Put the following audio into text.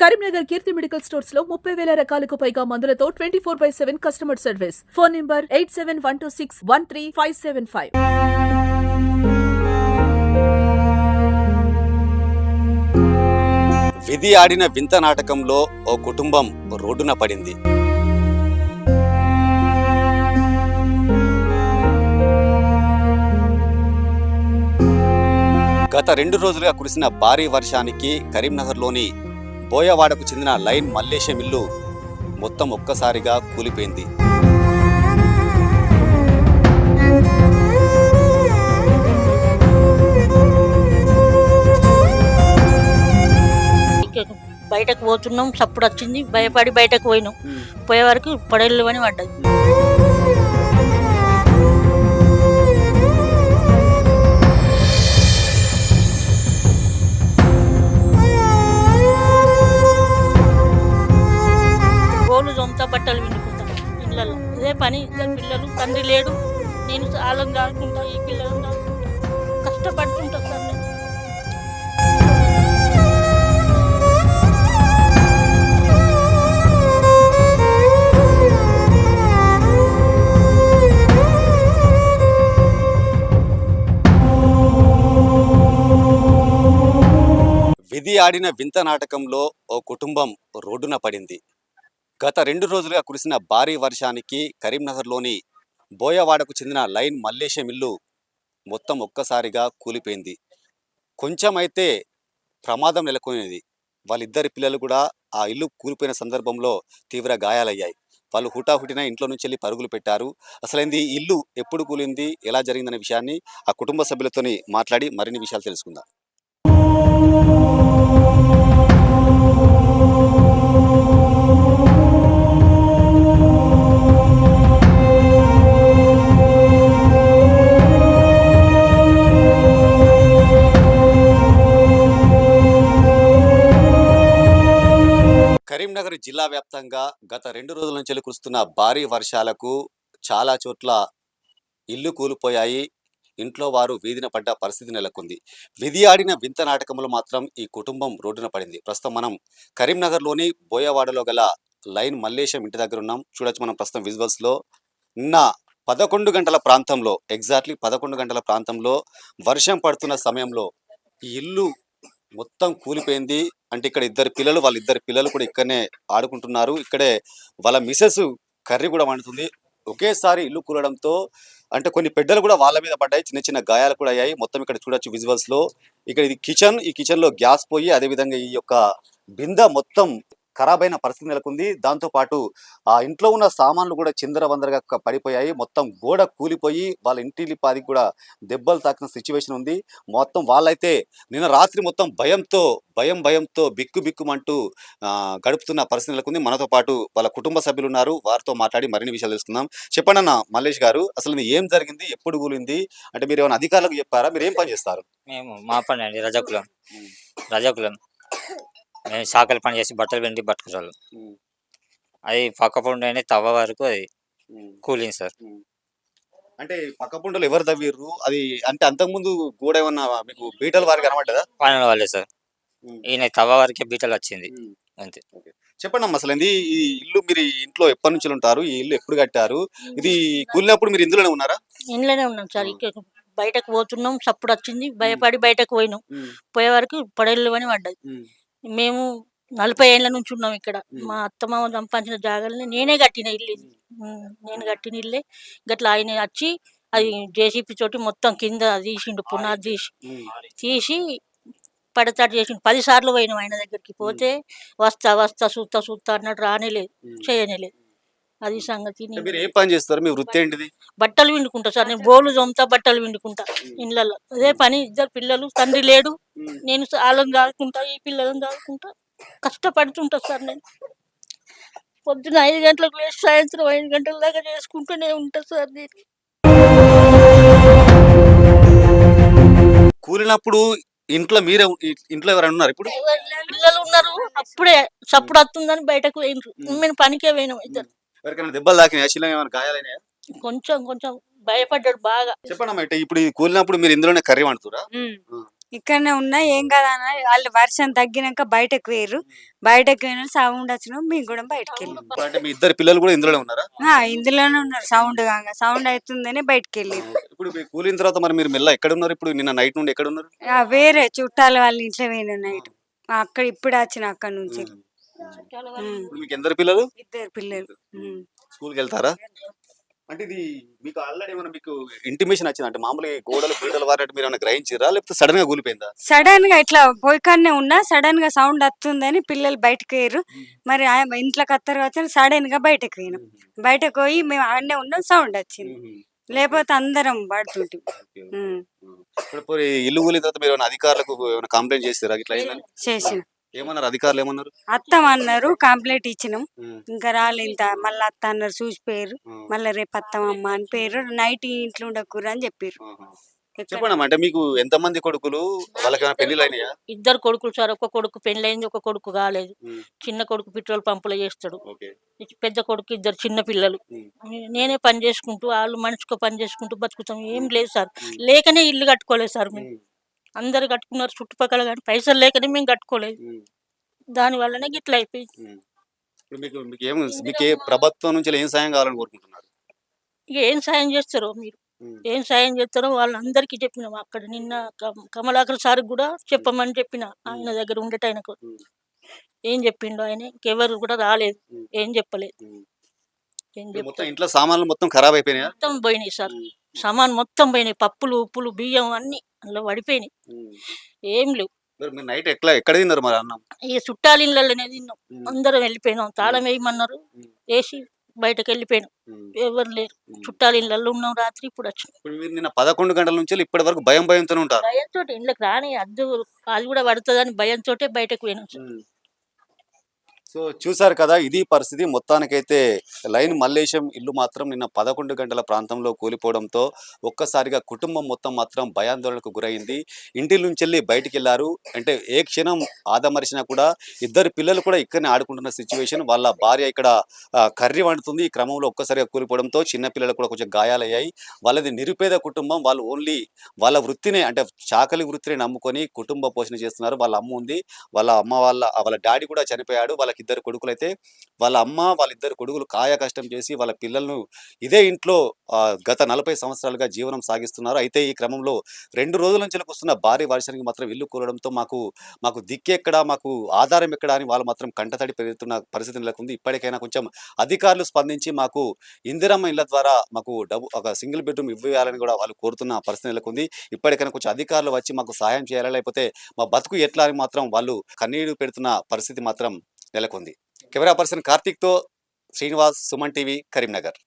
కరీంనగర్ కీర్తి medical స్టోర్స్లో ముప్పై వేల రకాలకు పైగా మందులతో twenty four by seven customer service. Phone number eight seven one two six one three five seven five. విధి ఆడిన వింత నాటకంలో ఓ కుటుంబం రోడ్డున పడింది. గత రెండు రోజులుగా కురిసిన భారీ వర్షానికి కరీంనగర్లోని బోయవాడకు చెందిన లైన్ మల్లేశం ఇల్లు మొత్తం ఒక్కసారిగా కూలిపోయింది. బయటకు పోతున్నాం చప్పుడు వచ్చింది భయపడి బయటకు పోయినాం. పోయే వరకు పడేళ్ళు అని పడ్డది నేను కాకుండా ఈ పిల్లలు కాకుంటా కష్టపడుతుంటా సార్. నేను విధి ఆడిన వింత నాటకంలో ఓ కుటుంబం రోడ్డున పడింది. గత రెండు రోజులుగా కురిసిన భారీ వర్షానికి కరీంనగర్లోని బోయవాడకు చెందిన లైన్ మల్లేశం ఇల్లు మొత్తం ఒక్కసారిగా కూలిపోయింది. కొంచెం అయితే ప్రమాదం నెలకొనేది. వాళ్ళిద్దరి పిల్లలు కూడా ఆ ఇల్లు కూలిపోయిన సందర్భంలో తీవ్ర గాయాలయ్యాయి. వాళ్ళు హుటాహుటిన ఇంట్లో నుంచి వెళ్ళి పరుగులు పెట్టారు. అసలైంది ఇల్లు ఎప్పుడు కూలింది? ఎలా జరిగిందనే విషయాన్ని ఆ కుటుంబ సభ్యులతోని మాట్లాడి మరిన్ని విషయాలు తెలుసుకుందాం. కరీంనగర్ జిల్లా వ్యాప్తంగా గత రెండు రోజుల నుంచి కురుస్తున్న భారీ వర్షాలకు చాలా చోట్ల ఇల్లు కూలిపోయాయి. ఇంట్లో వారు వీధిన పడ్డ పరిస్థితి నెలకొంది. విధి ఆడిన వింత నాటకంలో మాత్రం ఈ కుటుంబం రోడ్డున పడింది. ప్రస్తుతం మనం కరీంనగర్లోని బోయవాడలో గల లైన్ మల్లేశం ఇంటి దగ్గర ఉన్నాం. చూడొచ్చు మనం ప్రస్తుతం విజువల్స్లో. నిన్న పదకొండు గంటల ప్రాంతంలో ఎగ్జాక్ట్లీ పదకొండు గంటల ప్రాంతంలో వర్షం పడుతున్న సమయంలో ఈ ఇల్లు మొత్తం కూలిపోయింది. అంటే ఇక్కడ ఇద్దరు పిల్లలు వాళ్ళ ఇద్దరు పిల్లలు కూడా ఇక్కడనే ఆడుకుంటున్నారు. ఇక్కడే వాళ్ళ మిసెస్ కర్రీ కూడా వండుతుంది. ఒకేసారి ఇల్లు కూలడంతో అంటే కొన్ని పెద్దలు కూడా వాళ్ళ మీద పడ్డాయి. చిన్న చిన్న గాయాలు కూడా అయ్యాయి. మొత్తం ఇక్కడ చూడొచ్చు విజువల్స్లో. ఇక్కడ ఇది కిచెన్ ఈ కిచెన్లో గ్యాస్ పోయి అదే విధంగా ఈ యొక్క బింద మొత్తం ఖరాబ్ అయిన పరిస్థితి నెలకొంది. దాంతో పాటు ఆ ఇంట్లో ఉన్న సామాన్లు కూడా చిందరవందరగా క- పడిపోయాయి. మొత్తం గోడ కూలిపోయి వాళ్ళ ఇంటి పాదికి కూడా దెబ్బలు తాకిన సిచ్యువేషన్ ఉంది. మొత్తం వాళ్ళైతే నిన్న రాత్రి మొత్తం భయంతో భయం భయంతో బిక్కు బిక్కుమంటూ గడుపుతున్న పరిస్థితి నెలకొంది. మనతో పాటు వాళ్ళ కుటుంబ సభ్యులు ఉన్నారు వారితో మాట్లాడి మరిన్ని విషయాలు తెలుసుకుందాం. చెప్పండి అన్న మల్లేష్ గారు అసలు ఏం జరిగింది? ఎప్పుడు కూలింది? అంటే మీరు ఏమైనా అధికారులకు చెప్పారా? మీరు ఏం పని చేస్తారు? మేము మా పని అండి రజకులం రజకులం. మేము శాఖలు పని చేసి బట్టలు వెండి బతుకుతారు అది పక్క పండు తవ్వ వరకు అది కూలింగ్ సార్. అంటే పక్క ఎవరు తవ్విర్రు? అది అంటే అంతకుముందు గోడ ఏమన్నా మీకు బీటల వారికి కనబడ్డదా? పనుల వాళ్ళే సార్. ఈయన తవ్వ వరకే బీటలు వచ్చింది. అంతే. చెప్పండి అమ్మ అసలు ఇది ఈ ఇల్లు మీరు ఇంట్లో ఎప్పటి నుంచి ఉంటారు? ఈ ఇల్లు ఎప్పుడు కట్టారు? ఇది కూలినప్పుడు మీరు ఇందులోనే ఉన్నారా? ఇంట్లోనే ఉన్నాం సార్. బయటకు పోతున్నాం. చప్పుడు వచ్చింది. భయపడి బయటకు పోయినాం. పోయే వరకు పడేళ్ళు అని పడ్డది మేము నలభై ఏళ్ళ నుంచి ఉన్నాం ఇక్కడ. మా అత్తమామ సంపాదించిన జాగాలని నేనే కట్టిన ఇల్లు ఇది. నేను కట్టిన ఇల్లే. గట్లా ఆయన వచ్చి అది జేసీపీ తోటి మొత్తం కింద తీసిండు పునాది తీసి. తీసి పడతాడు చేసిండు పది సార్లు పోయినాం ఆయన దగ్గరికి. పోతే వస్తా వస్తా చూస్తా చూస్తా అన్నట్టు రానేలేదు. చేయనేలేదు. అది సంగతి మీరు ఏ పని చేస్తారు? మీ వృత్తి ఏంటిది? బట్టలు విండుకుంటా సార్. నేను బోలు జొంతా బట్టలు విండుకుంటా ఇళ్ళల్లో. అదే పని ఇద్దరు పిల్లలు తండ్రి లేడు. నేను ఆలం కాకుంటా ఈ పిల్లలను కాకుంటా కష్టపడుతుంటా సార్ నేను. పొద్దున ఐదు గంటలకు లేచి సాయంత్రం ఐదు గంటల దాకా చేసుకుంటూనే ఉంటా సార్ నేను. కూలినప్పుడు ఇంట్లో మీరే ఇంట్లో ఎవరైనా ఉన్నారు ఇప్పుడు? పిల్లలు ఉన్నారు. అప్పుడే చప్పుడు వస్తుందని బయటకు పోయినరు మేము పనికే పోయినాం ఇద్దరు. ఎవరికైనా దెబ్బలు తాకినాయా? శిలం ఏమైనా గాయాలైనాయా? కొంచెం కొంచెం భయపడ్డాడు బాగా. చెప్పండి అమ్మ ఇప్పుడు ఇది కూలినప్పుడు మీరు ఇందులోనే కర్రీ వండుతురా? ఇక్కడనే ఉన్నా ఏం కాదన్న వాళ్ళు వర్షం తగ్గినాక బయటకు వేయరు బయటకు పోయిన సౌండ్ వచ్చిన మేము కూడా బయటకు వెళ్ళాం అంటే మీ ఇద్దరు పిల్లలు కూడా ఇందులోనే ఉన్నారా? ఆ, ఇందులోనే ఉన్నారు సౌండ్ కాగా సౌండ్ అవుతుందని బయటకు వెళ్ళారు ఇప్పుడు మీకు కూలిన తర్వాత మరి మీరు మెల్ల ఎక్కడ ఉన్నారు? ఇప్పుడు నిన్న నైట్ నుండి ఎక్కడ ఉన్నారు? ఆ, వేరే చుట్టాల వాళ్ళ ఇంట్లో పోయిన నైట్. అక్కడ ఇప్పుడు వచ్చిన అక్కడ నుంచి. ఇప్పుడు మీకు ఎందరు పిల్లలు? ఇద్దరు పిల్లలు. స్కూల్కి వెళ్తారా అంటే ఇది మీకు ఆల్రెడీ ఏమైనా మీకు ఇంటిమేషన్ వచ్చింది అంటే మామూలుగా గోడలు బీడలు వారినట్టు మీరు ఏమైనా గ్రహించారా లేకపోతే సడన్గా కూలిపోయిందా? సడన్గా ఇట్లా పోయికాన్నే ఉన్నా సడన్గా సౌండ్ వస్తుందని పిల్లలు బయటకు వేయరు మరి ఆ ఇంట్లోకి వస్తారు వచ్చి సడన్గా బయటకు పోయినాం బయటకు పోయి మేము ఆడనే ఉన్నాం సౌండ్ వచ్చింది. లేకపోతే అందరం పడుతుంటాం. ఇప్పుడు పోయి ఇల్లు కూలిన తర్వాత మీరు అధికారులకు ఏమైనా కంప్లైంట్ చేస్తారా ఇట్లా చేసిన. ఏమన్నారు? అధికారులు ఏమన్నారు? అత్తం అన్నారు కంప్లైంట్ ఇచ్చినాం. ఇంకా రాలేదు ఇంత. మళ్ళీ అత్త అన్నారు చూసిపోయారు మళ్ళీ రేపు అత్తమమ్మ అని పేరు నైట్ ఇంట్లో ఉండకూరు అని చెప్పారు. చెప్పండి అమ్మా, అంటే మీకు కొడుకులు? వాళ్ళకి ఏమైనా పెళ్ళిళ్ళు అయినాయా? ఇద్దరు కొడుకులు సార్. ఒక కొడుకు పెళ్ళైంది ఒక కొడుకు కాలేదు. చిన్న కొడుకు పెట్రోల్ పంపులో చేస్తాడు. ఓకే. పెద్ద కొడుకు ఇద్దరు చిన్న పిల్లలు. నేనే పని చేసుకుంటూ వాళ్ళు మనిషికి పని చేసుకుంటూ బతుకుతాం. ఏం లేదు సార్. లేకనే ఇల్లు కట్టుకోలేదు సార్ మేము. అందరు కట్టుకున్నారు చుట్టుపక్కల కానీ పైసలు లేకనే మేము కట్టుకోలేదు. దాని వల్లనే గిట్ల అయిపోయింది. ఉమ్. ఇప్పుడు మీకు మీకు ఏం మీకు ఏ ప్రభుత్వం నుంచి ఏం సాయం కావాలని కోరుకుంటున్నారు? ఇక ఏం సాయం చేస్తారో మీరు? ఏం సాయం చేస్తారో వాళ్ళందరికీ చెప్పినాం అక్కడ నిన్న కమ- కమలాకర్ సార్ కూడా చెప్పమని చెప్పిన ఆయన దగ్గర ఉండేట ఆయనకు ఏం చెప్పిండు ఆయన ఇంకెవరు కూడా రాలేదు. ఏం చెప్పలేదు. ఏం మొత్తం ఇంట్లో సామాన్లు మొత్తం ఖరాబ్ అయిపోయినాయా? మొత్తం పోయినాయి సార్. సామాన్ మొత్తం పోయినాయి. పప్పులు ఉప్పులు బియ్యం అన్ని అందులో పడిపోయినాయి. ఏం లేవు. మరి మీరు నైట్ ఎట్లా ఎక్కడ తిన్నారు మరి అన్నం? ఇక చుట్టాల ఇళ్ళలోనే తిన్నాం. అందరం వెళ్ళిపోయినాం. తాళం వేయమన్నారు. వేసి బయటకు వెళ్ళిపోయినాం. ఎవరు లేరు. చుట్టాల ఇళ్ళల్లో ఉన్నాం రాత్రి ఇప్పుడు వచ్చాం. ఇప్పుడు మీరు నిన్న పదకొండు గంటల నుంచి ఇప్పటి వరకు భయం భయంతో ఉంటారు. భయంతో ఇళ్ళకి రాని అద్దు అది కూడా పడుతుందని భయంతో బయటకు పోయినాం. సో చూసారు కదా ఇది పరిస్థితి. మొత్తానికైతే లైన్ మల్లేశం ఇల్లు మాత్రం నిన్న పదకొండు గంటల ప్రాంతంలో కూలిపోవడంతో ఒక్కసారిగా కుటుంబం మొత్తం మాత్రం భయాందోళనకు గురైంది. ఇంటి నుంచి వెళ్ళి బయటికి వెళ్ళారు అంటే ఏ క్షణం ఆదమరిచినా కూడా ఇద్దరు పిల్లలు కూడా ఇక్కడనే ఆడుకుంటున్న సిచ్యువేషన్. వాళ్ళ భార్య ఇక్కడ కర్రీ వండుతుంది. ఈ క్రమంలో ఒక్కసారిగా కూలిపోవడంతో చిన్నపిల్లలు కూడా కొంచెం గాయాలయ్యాయి. వాళ్ళది నిరుపేద కుటుంబం. వాళ్ళు ఓన్లీ వాళ్ళ వృత్తినే అంటే చాకలి వృత్తిని నమ్ముకొని కుటుంబ పోషణ చేస్తున్నారు. వాళ్ళ అమ్మ ఉంది. వాళ్ళ అమ్మ వాళ్ళ వాళ్ళ డాడీ కూడా చనిపోయాడు. వాళ్ళ వాళ్ళకి ఇద్దరు కొడుకులు అయితే వాళ్ళ అమ్మ వాళ్ళిద్దరు కొడుకులు కాయ కష్టం చేసి వాళ్ళ పిల్లలను ఇదే ఇంట్లో గత నలభై సంవత్సరాలుగా జీవనం సాగిస్తున్నారు. అయితే ఈ క్రమంలో రెండు రోజుల నుంచి వస్తున్న భారీ వర్షానికి మాత్రం ఇల్లు కూలడంతో మాకు మాకు దిక్కెక్కడ మాకు ఆధారం ఎక్కడ అని వాళ్ళు మాత్రం కంటతడి పెరుగుతున్న పరిస్థితి నెలకొంది. ఇప్పటికైనా కొంచెం అధికారులు స్పందించి మాకు ఇందిరమ్మ ఇళ్ళ ద్వారా మాకు డబ్బు ఒక సింగిల్ బెడ్రూమ్ ఇవ్వాలని కూడా వాళ్ళు కోరుతున్న పరిస్థితి నెలకొంది. ఇప్పటికైనా కొంచెం అధికారులు వచ్చి మాకు సహాయం చేయాలా లేకపోతే మా బతుకు ఎట్లా అని మాత్రం వాళ్ళు కన్నీరు పెడుతున్న పరిస్థితి మాత్రం నెలకొంది. కెమెరా పర్సన్ కార్తీక్తో శ్రీనివాస్ సుమన్ టీవీ కరీంనగర్.